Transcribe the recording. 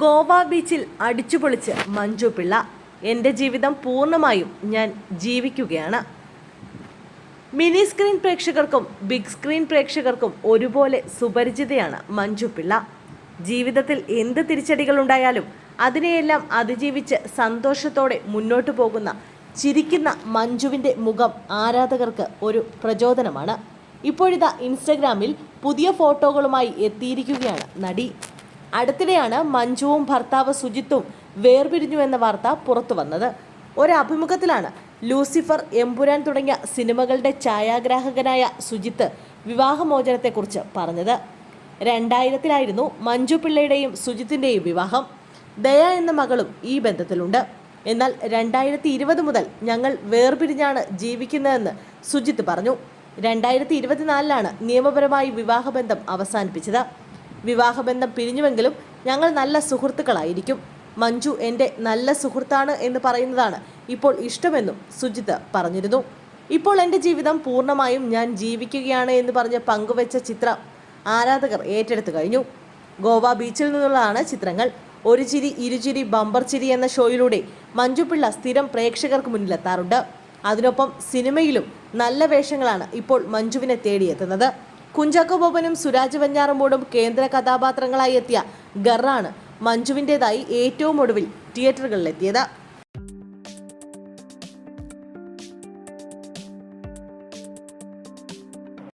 ഗോവ ബീച്ചിൽ അടിച്ചുപൊളിച്ച് മഞ്ജു പിള്ള. എന്റെ ജീവിതം പൂർണമായും ഞാൻ ജീവിക്കുകയാണ്. മിനി സ്ക്രീൻ പ്രേക്ഷകർക്കും ബിഗ് സ്ക്രീൻ പ്രേക്ഷകർക്കും ഒരുപോലെ സുപരിചിതയാണ് മഞ്ജു പിള്ള. ജീവിതത്തിൽ എന്ത് തിരിച്ചടികൾ ഉണ്ടായാലും അതിനെയെല്ലാം അതിജീവിച്ച് സന്തോഷത്തോടെ മുന്നോട്ടു പോകുന്ന ചിരിക്കുന്ന മഞ്ജുവിന്റെ മുഖം ആരാധകർക്ക് ഒരു പ്രചോദനമാണ്. ഇപ്പോഴിതാ ഇൻസ്റ്റഗ്രാമിൽ പുതിയ ഫോട്ടോകളുമായി എത്തിയിരിക്കുകയാണ് നടി. അടുത്തിടെയാണ് മഞ്ജുവും ഭർത്താവ് സുജിത്തും വേർപിരിഞ്ഞു എന്ന വാർത്ത പുറത്തു വന്നത്. ഒരഭിമുഖത്തിലാണ് ലൂസിഫർ എമ്പുരാൻ തുടങ്ങിയ സിനിമകളുടെ ഛായാഗ്രാഹകനായ സുജിത്ത് വിവാഹമോചനത്തെക്കുറിച്ച് പറഞ്ഞത്. രണ്ടായിരത്തിലായിരുന്നു മഞ്ജു പിള്ളയുടെയും സുജിത്തിന്റെയും വിവാഹം. ദയ എന്ന മകളും ഈ ബന്ധത്തിലുണ്ട്. എന്നാൽ രണ്ടായിരത്തി ഇരുപത് മുതൽ ഞങ്ങൾ വേർപിരിഞ്ഞാണ് ജീവിക്കുന്നതെന്ന് സുജിത്ത് പറഞ്ഞു. രണ്ടായിരത്തി ഇരുപത്തിനാലിലാണ് നിയമപരമായി വിവാഹബന്ധം അവസാനിപ്പിച്ചത്. വിവാഹബന്ധം പിരിഞ്ഞുവെങ്കിലും ഞങ്ങൾ നല്ല സുഹൃത്തുക്കളായിരിക്കും. മഞ്ജു എന്റെ നല്ല സുഹൃത്താണ് എന്ന് പറയുന്നതാണ് ഇപ്പോൾ ഇഷ്ടമെന്നും സുജിത് പറഞ്ഞിരുന്നു. ഇപ്പോൾ എന്റെ ജീവിതം പൂർണമായും ഞാൻ ജീവിക്കുകയാണ് എന്ന് പറഞ്ഞ് പങ്കുവച്ച ചിത്രം ആരാധകർ ഏറ്റെടുത്തു കഴിഞ്ഞു. ഗോവ ബീച്ചിൽ നിന്നുള്ളതാണ് ചിത്രങ്ങൾ. ഒരു ചിരി ഇരുചിരി ബമ്പർ ചിരി എന്ന ഷോയിലൂടെ മഞ്ജുപിള്ള സ്ഥിരം പ്രേക്ഷകർക്ക് മുന്നിലെത്താറുണ്ട്. അതിനൊപ്പം സിനിമയിലും നല്ല വേഷങ്ങളാണ് ഇപ്പോൾ മഞ്ജുവിനെ തേടിയെത്തുന്നത്. കുഞ്ചാക്കോ ബോബനും സുരാജ് വഞ്ഞാറമ്പോടും കേന്ദ്ര കഥാപാത്രങ്ങളായി എത്തിയ ഗറാണ് മഞ്ജുവിന്റെതായി ഏറ്റവും ഒടുവിൽ തിയേറ്ററുകളിലെത്തിയത്.